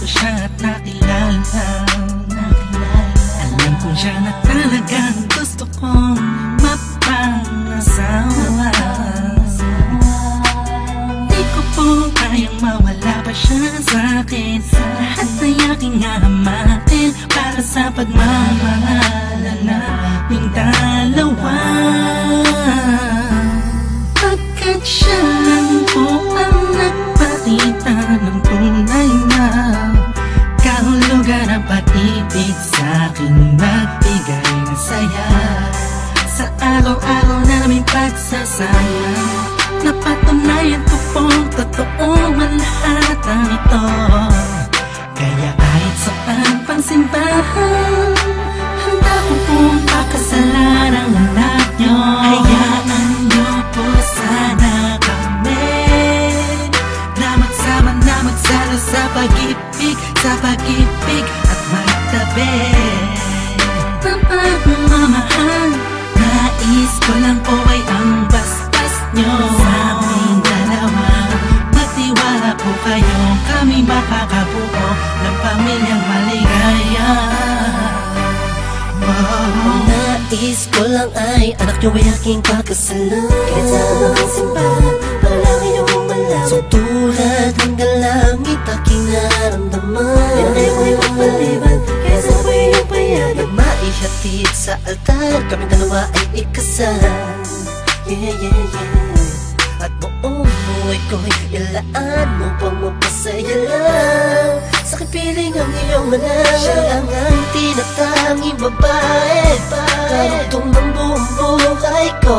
ko siya at nakilala. Alam ko siya na talagang gusto kong mapangasawa. Di ko po kayang mawala pa siya sa akin. Lahat ay aking hamakin Para sa pagmamahala naming dalawa Kaya kahit saan pang simbahan Handa ko pong pakasalan ang anak nyo. Hayaan nyo po sana kami. Na magsama na magsalo sa pag-ibig Sa pag-ibig at magtabi Ng pamilyang maligaya. Wow. Nais ko lang ay anak niyo ay aking pagkasalan Kahit saan ang simbahan, palagi niyo malaman. So tulad hanggang langit aking naramdaman Yan ay may magpaliban, kaya sa ako'y iyong payagan. Maihatid sa altar, kami dalawa ay ikasal. Yeah, yeah ang anak Siya lang ang tinatanging babae Karugtong ng buong buhay ko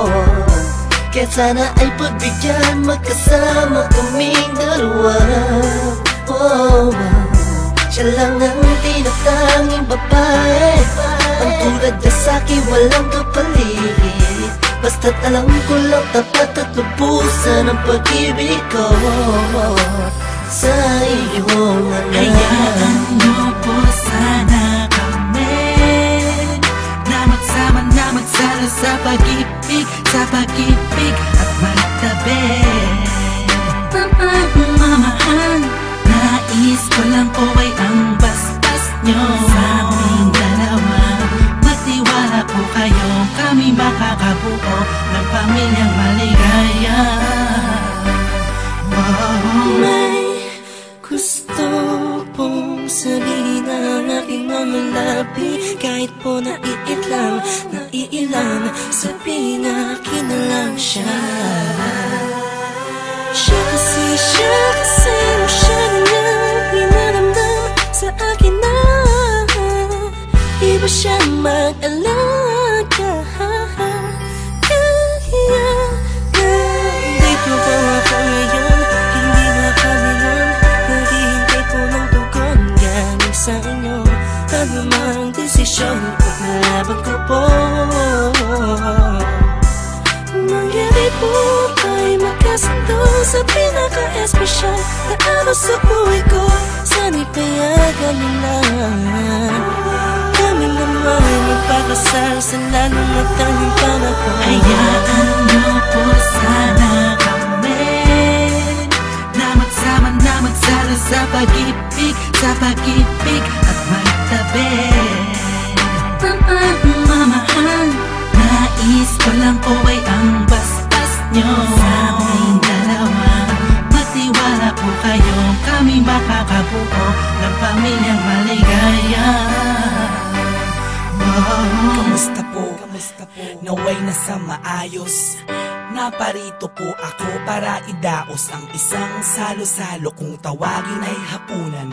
Kaya sana ay pagbigyan Magkasama kaming dalawa oh. Siya lang ang tinatanging babae Ang tulad niya sa'kin walang kapalit Basta't alam ko lang tapat at lubusan ang pag-ibig ko Sa iyong anak pong sabihin ang aking mga labi Kahit po naiit lang, naiilan Sabihin akin na lang siya Siya Sa pinaka-espesyal Na araw sa buhay ko. Sana'y payagan mo na. Kami naman ay magpakasal Sa lalong matanging panahon. Hayaan nyo po sana kami Na magsama na magsalo sa pag-ibig Sa pag-ibig at magtabi. Ng pagmamahal Nais ko lang po ay ang bastas nyo Sa makakabuo Ng pamilyang maligaya Wow. Kamusta po? Kamusta po? Naway na sa maayos Naparito po ako para idaos ang isang salo-salo kung tawagin ay hapunan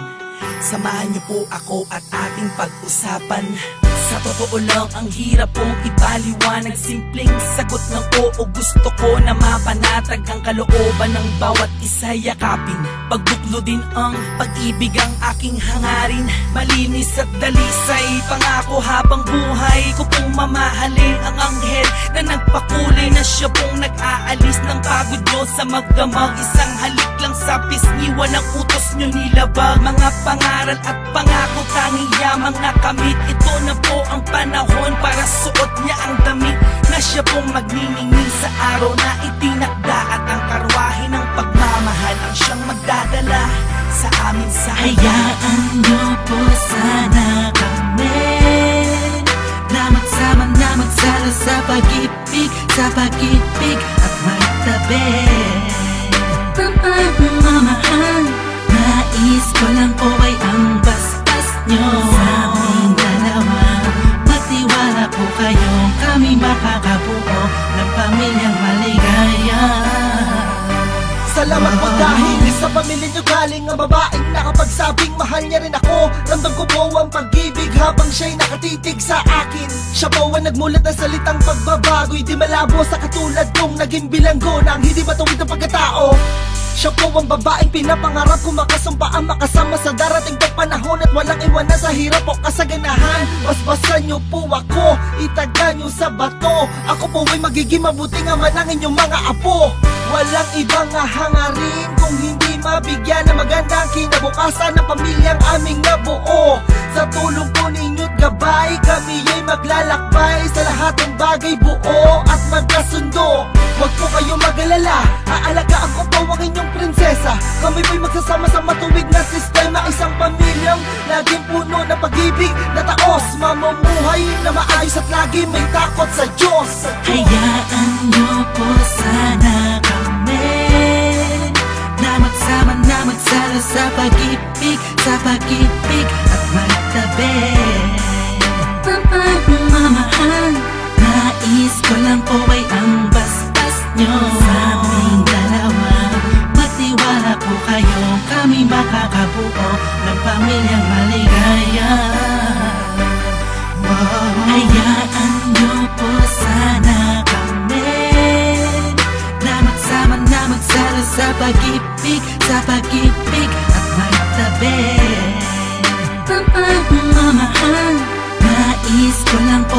Samahan niyo po ako at ating pag-usapan Sa totoo lang ang hirap pong ipaliwanag Simpleng sagot ng oo gusto ko na mapanatag Ang kalooban ng bawat isa yakapin Pagbuklo din ang pag-ibig ang aking hangarin. Malinis at dalisay Pangako habang buhay ko pong mamahalin Ang anghel na nagpakulay na siya pong nag-aalis ng pagod nyo sa magdamag. Isang halik lang sa pisngi Walang utos nyo nilabag. Mga pangaral at pangako tanging yamang nakamit. Ito na po ang panahon para suot niya ang damit Na siya pong magniningning sa araw na itinakda At ang karwahe ng pagmamahal. Ang siyang magdadala sa amin sa Hayaan niyo po sana kami. Na magsama na magsalo sa pag-ibig Sa pag-ibig at magtabi. Mamahal Nais ko lang po ang babaeng nakapagsabing mahal niya rin ako. Ramdam ko po ang pag-ibig habang siya'y nakatitig sa akin. Siya po ang nagmulat ng salitang pagbabago'y di malabo sa katulad kong naging bilanggo ng hindi matuwid ang pagkatao. Siya po ang babaeng pinapangarap ko makasumpa ang makasama sa darating sa hirap o kasaganahan Basbasan niyo po ako, itaga niyo sa bato. Ako po ay magiging mabuting ama ng inyong mga apo. Walang ibang hangarin kung hindi mabigyan ng magandang kinabukasan ng pamilyang aming nabuo. Sa tulong po ninyo't gabay, kami ay maglalakbay Sa lahat ng bagay buo at magkasundo. Huwag po kayo mag-alala Aalagaan ko po ang inyong prinsesa. Kami po'y magsasama sa matuwid na sistema Mamumuhay na maayos at lagi may takot sa Diyos. Hayaan niyo po sana kami Na magsama na magsalo sa pag-ibig Sa pag-ibig at magtabi. Mamahal. Nais ko lang po ay ang bastas nyo Sa aming dalawa Magtiwala po kayo. Kami makakabuo Ng pamilyang bed Paano mamahal? Nais ko lang po